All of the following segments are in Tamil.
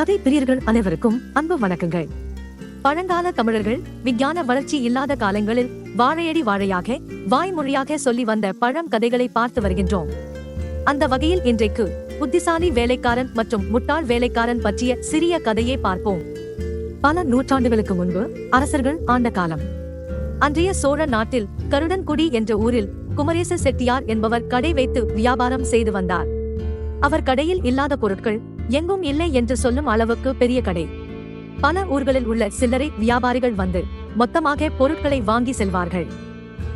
கதை பிரியர்கள் அனைவருக்கும் அன்பு வணக்கங்கள். பழங்கால தமிழர்கள் விஞ்ஞான வளர்ச்சி இல்லாத காலங்களில் வாழையடி வாழையாக வாய்மொழியாக சொல்லி வந்த பழம் கதைகளை பார்த்து வருகின்றோம். அந்த வகையில் இன்றைக்கு புத்திசாலி வேலைக்காரன் மற்றும் முட்டாள் வேலைக்காரன் பற்றிய சிறிய கதையை பார்ப்போம். பல நூற்றாண்டுகளுக்கு முன்பு அரசர்கள் ஆண்ட காலம். அன்றைய சோழ நாட்டில் கருடன்குடி என்ற ஊரில் குமரேச செட்டியார் என்பவர் கடை வைத்து வியாபாரம் செய்து வந்தார். அவர் கடையில் இல்லாத பொருட்கள் எங்கும் இல்லை என்று சொல்லும் அளவுக்கு பெரிய கடை. பல ஊர்களில் உள்ள சில்லறை வியாபாரிகள் வந்து மொத்தமாக பொருட்களை வாங்கி செல்வார்கள்.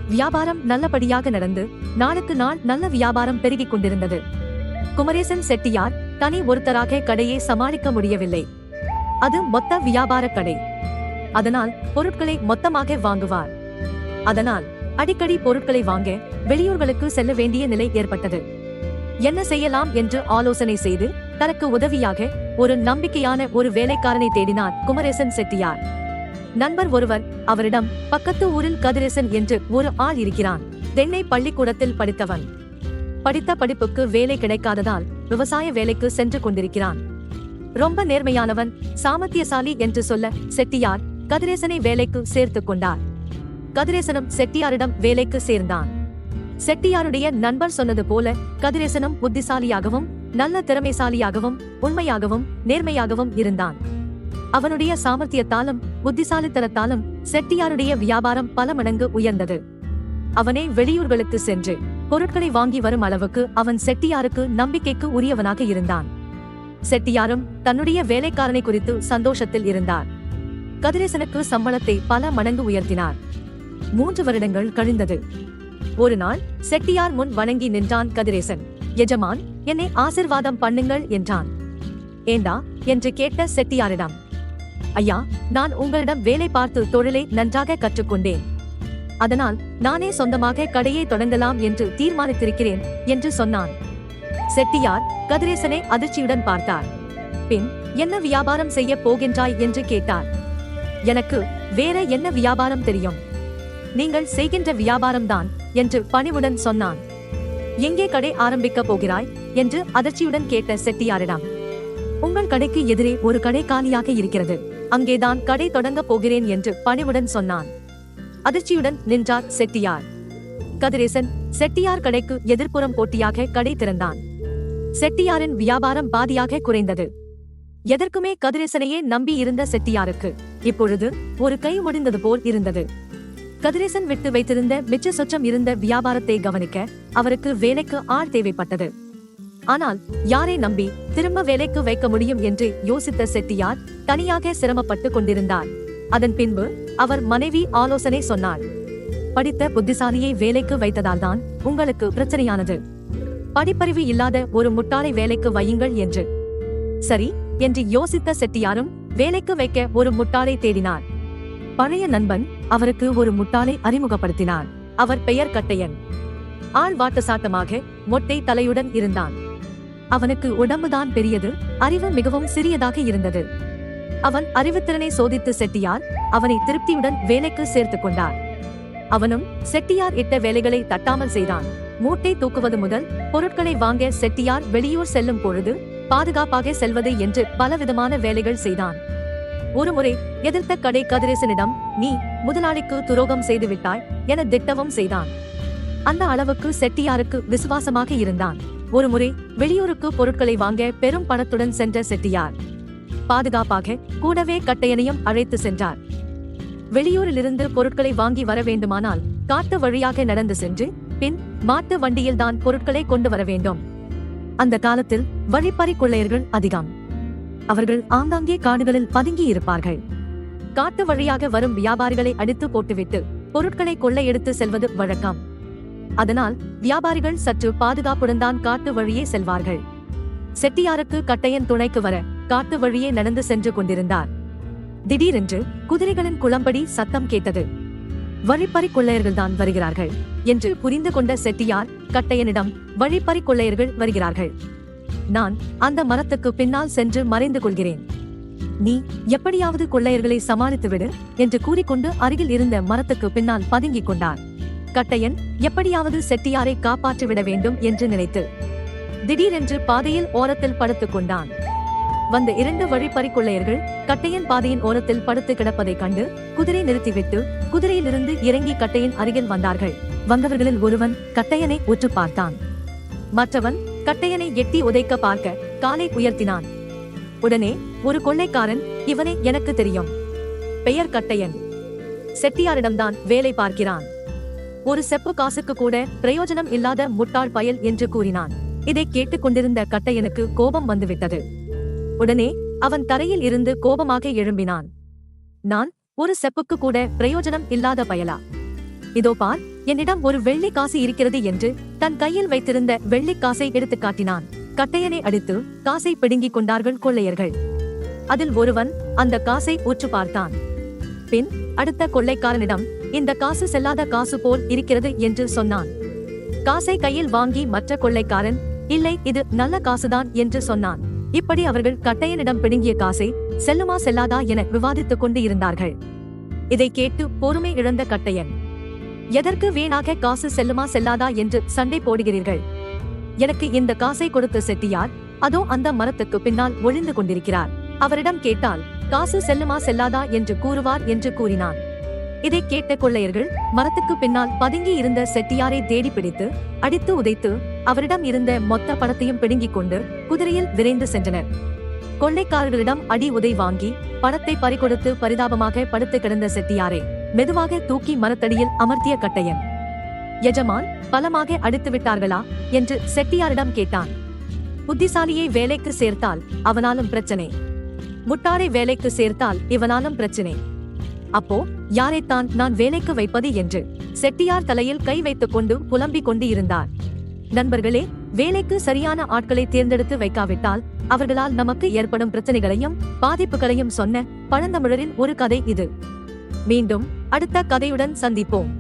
வியாபாரம் நல்லபடியாக நடந்து நாளுக்கு நாள் நல்ல வியாபாரம் பெருகிக் கொண்டிருந்தது. குமரேசன் செட்டியார் தனி ஒருத்தராக கடையை சமாளிக்க முடியவில்லை. அது மொத்த வியாபார கடை. அதனால் பொருட்களை மொத்தமாக வாங்குவார். அதனால் அடிக்கடி பொருட்களை வாங்க வெளியூர்களுக்கு செல்ல வேண்டிய நிலை ஏற்பட்டது. என்ன செய்யலாம் என்று ஆலோசனை செய்து தனக்கு உதவியாக ஒரு நம்பிக்கையான ஒரு வேலைக்காரனை தேடினார் குமரேசன் செட்டியார். நண்பர் ஒருவர் அவரிடம் பக்கத்து ஊரில் கதிரேசன் என்று ஒரு ஆள் இருக்கிறான். தென்னை பள்ளிக்கூடத்தில் படித்தவன். படித்த படிப்புக்கு வேலை கிடைக்காததால் விவசாய வேலைக்கு சென்று கொண்டிருக்கிறான். ரொம்ப நேர்மையானவன் சாமர்த்தியசாலி என்று சொல்ல செட்டியார் கதிரேசனை வேலைக்கு சேர்த்துக் கொண்டார். கதிரேசனும் செட்டியாரிடம் வேலைக்கு சேர்ந்தான். செட்டியாருடைய நண்பர் சொன்னது போல கதிரேசனும் புத்திசாலியாகவும் நல்ல திறமைசாலியாகவும் உண்மையாகவும் நேர்மையாகவும் இருந்தான். அவனுடைய சாமர்த்தியத்தாலும் புத்திசாலித்தனத்தாலும் செட்டியாருடைய வியாபாரம் பல மடங்கு உயர்ந்தது. அவனே வெளியூர்களுக்கு சென்று பொருட்களை வாங்கி வரும் அளவுக்கு அவன் செட்டியாருக்கு நம்பிக்கைக்கு உரியவனாக இருந்தான். செட்டியாரும் தன்னுடைய வேலைக்காரனை குறித்து சந்தோஷத்தில் இருந்தார். கதிரேசனுக்கு சம்பளத்தை பல மடங்கு உயர்த்தினார். மூன்று வருடங்கள் கழிந்தது. ஒரு நாள் செட்டியார் முன் வணங்கி நின்றான் கதிரேசன். எஜமான் என்னை ஆசிர்வாதம் பண்ணுங்கள் என்றான். ஏண்டா? என்று கேட்ட செட்டியாரிடம். ஐயா நான் உங்களிடம் வேலை பார்த்து தொழிலை நன்றாக கற்றுக்கொண்டேன். அதனால் நானே சொந்தமாக கடையை தொடங்கலாம் என்று தீர்மானித்திருக்கிறேன் என்று சொன்னான். செட்டியார் கதிரேசனை அதிர்ச்சியுடன் பார்த்தார். பின் என்ன வியாபாரம் செய்ய போகின்றாய்? என்று கேட்டார். எனக்கு வேற என்ன வியாபாரம் தெரியும்? நீங்கள் செய்கின்ற வியாபாரம்தான் என்று பணிவுடன் சொன்னான். எங்கே கடை ஆரம்பிக்க போகிறாய்? என்று அதிர்ச்சியுடன் கேட்ட செட்டியாரிடம். உங்கள் கடைக்கு எதிரே ஒரு கடை காலியாக இருக்கிறது. அங்கேதான் கடை தொடங்க போகிறேன் என்று பணிவுடன் சொன்னான். அதிர்ச்சியுடன் நின்றார் செட்டியார். கதிரேசன் செட்டியார் கடைக்கு எதிர்ப்புறம் போட்டியாக கடை திறந்தான். செட்டியாரின் வியாபாரம் பாதியாக குறைந்தது. எதற்குமே கதிரேசனையே நம்பி இருந்த செட்டியாருக்கு இப்பொழுது ஒரு கை முடிந்தது போல் இருந்தது. கதிரேசன் விட்டு வைத்திருந்த மிச்ச சொச்சம் இருந்த வியாபாரத்தை கவனிக்க அவருக்கு வேலைக்கு ஆள் தேவைப்பட்டது. ஆனால் யாரை நம்பி திரும்ப வேலைக்கு வைக்க முடியும் என்று யோசித்த செட்டியார் தனியாக சிரமப்பட்டு கொண்டிருந்தார். அதன் பின்பு அவர் மனைவி ஆலோசனை சொன்னார். படித்த புத்திசாலியை வேலைக்கு வைத்ததால்தான் உங்களுக்கு பிரச்சனையானது. படிப்பறிவு இல்லாத ஒரு முட்டாளை வேலைக்கு வையுங்கள் என்று. சரி என்று யோசித்த செட்டியாரும் வேலைக்கு வைக்க ஒரு முட்டாளை தேடினார். பழைய நண்பன் அவருக்கு ஒரு முட்டாளை அறிமுகப்படுத்தினார் அவர் பெயர் கட்டையன். ஆள் வாட்டசாட்டமாக மொட்டை தலையுடன் இருந்தான். அவனுக்கு உடம்புதான் பெரியது அறிவு மிகவும் சிறியதாக இருந்தது. அவன் அறிவுத்திறனை சோதித்து செட்டியார் அவனை திருப்தியுடன் வேலைக்கு சேர்த்துக் கொண்டார் அவனும் செட்டியார் இட்ட வேலைகளை தட்டாமல் செய்தான். மூட்டை தூக்குவது முதல் பொருட்களை வாங்க செட்டியார் வெளியூர் செல்லும் பொழுது பாதுகாப்பாக செல்வது என்று பலவிதமான வேலைகள் செய்தான். ஒருமுறை எதிர்த்த கடை கதிரேசனிடம் நீ முதலாளிக்கு துரோகம் செய்து விட்டாய் என திட்டவும் செய்தான். அந்த அளவுக்கு செட்டியாருக்கு விசுவாசமாக இருந்தான். ஒருமுறை வெளியூருக்கு பொருட்களை வாங்க பெரும் பணத்துடன் சென்ற செட்டியார். பாதுகாப்பாக கூடவே கட்டையனையும் அழைத்து சென்றார். வெளியூரிலிருந்து பொருட்களை வாங்கி வர வேண்டுமானால் காட்டு வழியாக நடந்து சென்று பின் மாட்டு வண்டியில்தான் பொருட்களை கொண்டு வர வேண்டும். அந்த காலத்தில் வழிப்பறி கொள்ளையர்கள் அதிகம். அவர்கள் ஆங்காங்கே காடுகளில் பதுங்கி இருப்பார்கள். காட்டு வழியாக வரும் வியாபாரிகளை அடித்து போட்டுவிட்டு பொருட்களை கொள்ளையெடுத்து செல்வது வழக்கம். அதனால் வியாபாரிகள் சற்று பாதுகாப்புடன் தான் காட்டு வழியே செல்வார்கள். செட்டியாருக்கு கட்டையன் துணைக்கு வர காட்டு வழியே நடந்து சென்று கொண்டிருந்தார். திடீரென்று குதிரைகளின் குளம்படி சத்தம் கேட்டது. வழிப்பறி கொள்ளையர்கள்தான் வருகிறார்கள் என்று புரிந்து கொண்ட செட்டியார் கட்டையனிடம் வழிப்பறி கொள்ளையர்கள் வருகிறார்கள். நான் அந்த மரத்துக்கு பின்னால் சென்று மறைந்து கொள்கிறேன். நீ எப்படியாவது கொள்ளையர்களை சமாளித்து விடு என்று கூறிக்கொண்டு அருகில் இருந்த மரத்துக்கு பின்னால் பதுங்கிக் கொண்டார் கட்டையன் எப்படியாவது செட்டியாரை காப்பாற்றிவிட வேண்டும் என்று நினைத்து திடீரென்று பாதையில் ஓரத்தில் படுத்துக் கொண்டான். வந்த இரண்டு வழிப்பறி கொள்ளையர்கள் கட்டையன் பாதையின் ஓரத்தில் படுத்து கிடப்பதைக் கண்டு குதிரை நிறுத்திவிட்டு குதிரையிலிருந்து இறங்கி கட்டையின் அருகில் வந்தார்கள். வந்தவர்களில் ஒருவன் கட்டையனை உற்று பார்த்தான். மற்றவன் கட்டையனை எட்டி உதைக்க பார்க்க காலை உயர்த்தினான். உடனே ஒரு கொள்ளைக்காரன் இவனை எனக்கு தெரியும். பெயர் கட்டையன். செட்டியாரிடம்தான் வேலை பார்க்கிறான். ஒரு செப்பு காசுக்கு கூட பிரயோஜனம் இல்லாத முட்டாள் பயல் என்று கூறினான். இதை கேட்டுக் கொண்டிருந்த கட்டையனுக்கு கோபம் வந்துவிட்டது. உடனே அவன் தரையில் இருந்து கோபமாக எழும்பினான். நான் ஒரு செப்புக்கு கூட பிரயோஜனம் இல்லாத பயலா? இதோ பார் என்னிடம் ஒரு வெள்ளி காசு இருக்கிறது என்று தன் கையில் வைத்திருந்த வெள்ளிக் காசை எடுத்துக் காட்டினான். கட்டையனை அடித்து காசை பிடுங்கிக் கொண்டார்கள் கொள்ளையர்கள். அதில் ஒருவன் அந்த காசை உற்று பார்த்தான். பின் அடுத்த கொள்ளைக்காரனிடம் இந்த காசு செல்லாத காசு போல் இருக்கிறது என்று சொன்னான். காசை கையில் வாங்கி மற்ற கொள்ளைக்காரன் இல்லை இது நல்ல காசுதான் என்று சொன்னான். இப்படி அவர்கள் கட்டையனிடம் பிடுங்கிய காசை செல்லுமா செல்லாதா என விவாதித்துக் கொண்டு இருந்தார்கள். இதை கேட்டு பொறுமை இழந்த கட்டையன் எதற்கு வீணாக காசு செல்லுமா செல்லாதா என்று சண்டை போடுகிறீர்கள்? எனக்கு இந்த காசை கொடுத்த செட்டியார் அதோ அந்த மரத்துக்கு பின்னால் ஒளிந்து கொண்டிருக்கிறார். அவரிடம் கேட்டால் காசு செல்லுமா செல்லாதா? என்று கூறுவார் என்று கூறினான். இதை கேட்ட கொள்ளையர்கள் மரத்துக்கு பின்னால் பதுங்கி இருந்த செட்டியாரை தேடி பிடித்து அடித்து உதைத்து அவரிடம் இருந்த மொத்த பணத்தையும் பிடுங்கிக் கொண்டு குதிரையில் விரைந்து சென்றனர். கொள்ளைக்காரர்களிடம் அடி உதை வாங்கி பணத்தை பறிகொடுத்து பரிதாபமாக படுத்து கிடந்த செட்டியாரை மெதுவாக தூக்கி மரத்தடியில் அமர்த்திய கட்டையன். எஜமான் பலமாக அடித்து விட்டார்களா? என்று செட்டியாரிடம் கேட்டான். புத்திசாலியை வேலைக்கு சேர்த்தால் அவனாலும் பிரச்சனை. முட்டாரை வேலைக்கு சேர்த்தால் இவனாலும் பிரச்சனை. அப்போ யாரைத்தான் நான் வேலைக்கு வைப்பது? என்று செட்டியார் தலையில் கை வைத்துக் கொண்டு புலம்பிக் கொண்டு இருந்தார் நண்பர்களே வேலைக்கு சரியான ஆட்களை தேர்ந்தெடுத்து வைக்காவிட்டால் அவர்களால் நமக்கு ஏற்படும் பிரச்சனைகளையும் பாதிப்புகளையும் சொன்ன பழந்தமிழரின் ஒரு கதை இது. மீண்டும் அடுத்த கதையுடன் சந்திப்போம்.